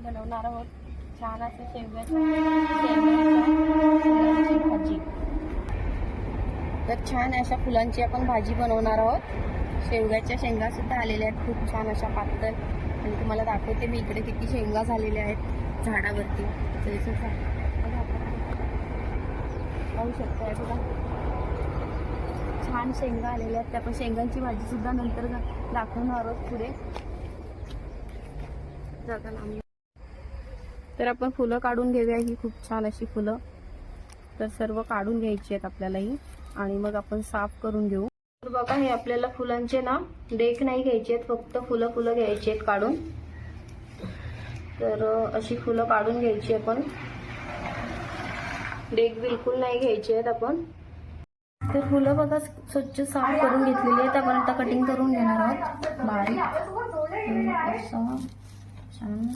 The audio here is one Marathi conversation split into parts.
बनवणार आहोत. छान शेवग्याच्या शेवग्याची भाजी. तर छान अशा फुलांची आपण भाजी बनवणार आहोत. शेवग्याच्या शेंगा सुद्धा आलेल्या आहेत. खूप छान अशा पातळ. आणि तुम्हाला दाखवते मी इकडे किती शेंगा झालेल्या आहेत झाडावरती. पाहू शकता हे बघा. छान शेंगा आलेल्या आहेत. त्या आपण शेंगांची भाजी सुद्धा नंतर दाखवणार आहोत पुढे. जागा लांबली. तर आपण फुलं काढून घेऊया. ही खूप छान अशी फुलं. तर सर्व काढून घ्यायची आहेत आपल्याला ही आणि मग आपण साफ करून घेऊ. तर बघा हे आपल्याला फुलांचे ना डेक नाही घ्यायचे आहेत. फक्त फुलं फुलं घ्यायची आहेत काढून. तर अशी फुलं काढून घ्यायची आपण. डेक बिलकुल नाही घ्यायची आहेत आपण. तर फुलं बघा स्वच्छ साफ करून घेतलेली आहेत. आपण आता कटिंग करून घेणार आहोत. बारीक. असं. छान.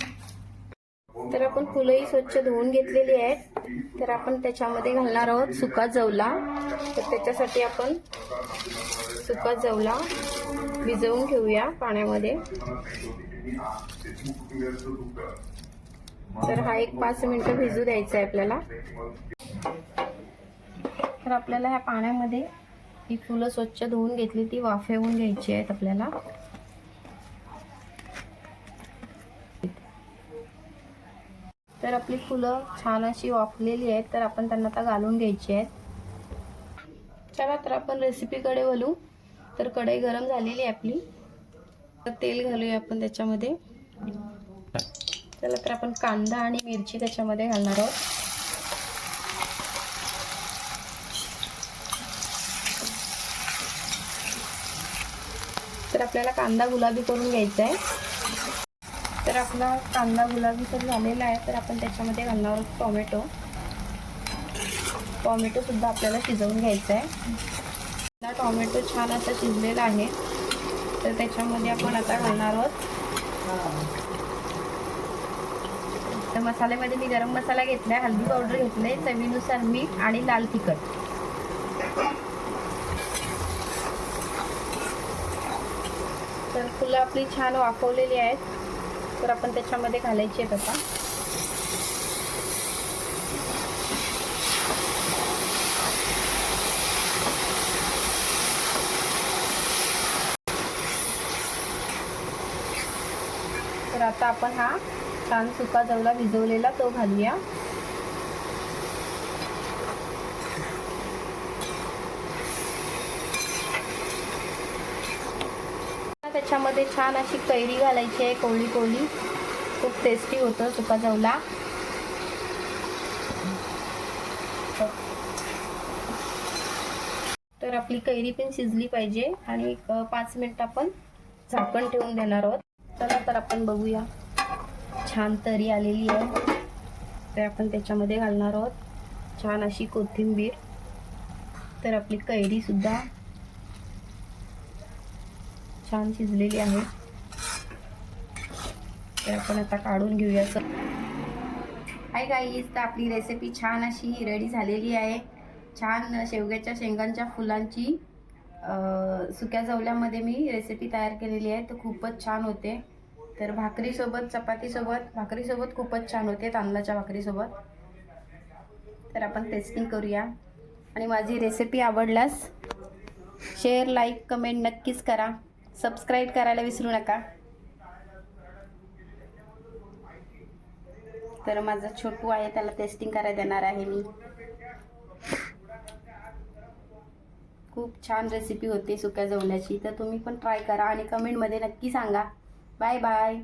तर आपण फुलंही स्वच्छ धुवून घेतलेली आहेत. तर आपण त्याच्यामध्ये घालणार आहोत सुका जवला. तर त्याच्यासाठी आपण सुका जवला भिजवून ठेवूया पाण्यामध्ये. तर हा एक पाच मिनिटं भिजू द्यायचा आहे आपल्याला. तर आपल्याला ह्या पाण्यामध्ये ही फुलं स्वच्छ धुवून घेतली ती वाफेवून घ्यायची आहेत आपल्याला. तर आपली फुलं छान अशी वाफलेली आहेत तर आपण त्यांना आता घालून घ्यायची आहेत. चला तर आपण रेसिपीकडे वलू तर कढई गरम झालेली आहे आपली. तर तेल घालूया आपण त्याच्यामध्ये. चला तर आपण कांदा आणि मिरची त्याच्यामध्ये घालणार आहोत. तर आपल्याला कांदा गुलाबी करून घ्यायचा आहे. तर आपला कांदा गुलाबी तर झालेला आहे तर आपण त्याच्यामध्ये घालणार आहोत टोमॅटो. टोमॅटो सुद्धा आपल्याला शिजवून घ्यायचा आहे आपला टोमॅटो छान असा शिजलेला आहे. तर त्याच्यामध्ये आपण आता घालणार आहोत. तर मसाल्यामध्ये मी गरम मसाला घेतलाय हल्दी पावडर घेतले चवीनुसार मीठ आणि लाल तिखट. तर फुलं आपली छान वाफवलेली आहेत. तर आपण त्याच्यामध्ये घालायची आहेत आता तर आता आपण हा छान सुका जवला भिजवलेला तो घालूया. त्याच्यामध्ये छान अशी कैरी घालायची आहे कोळी कोळी खूप टेस्टी होतं सुका जवला तर आपली कैरी पण शिजली पाहिजे आणि एक पाच मिनिट आपण झाकण ठेवून देणार आहोत. चला तर आपण बघूया. छान तरी आलेली आहे. तर आपण त्याच्यामध्ये घालणार आहोत. छान अशी कोथिंबीर. तर आपली कैरी सुद्धा छान शिजलेली आहे. तर आपण आता काढून घेऊया सर हाय गाईज तर आपली रेसिपी छान अशी रेडी झालेली आहे. छान शेवग्याच्या शेंगांच्या फुलांची सुक्या जवल्यामध्ये मी रेसिपी तयार केलेली आहे. तर खूपच छान होते. तर भाकरीसोबत चपातीसोबत भाकरीसोबत खूपच छान होते तांदळाच्या भाकरीसोबत. तर आपण टेस्टिंग करूया. आणि माझी रेसिपी आवडल्यास शेअर लाईक कमेंट नक्कीच करा. सबस्क्राईब करायला विसरू नका. तर माझा छोटू आहे त्याला टेस्टिंग करायला देणार आहे मी. खूप छान रेसिपी होती सुक्या जवल्याची तर तुम्ही पण ट्राय करा आणि कमेंटमध्ये नक्की सांगा. Bye bye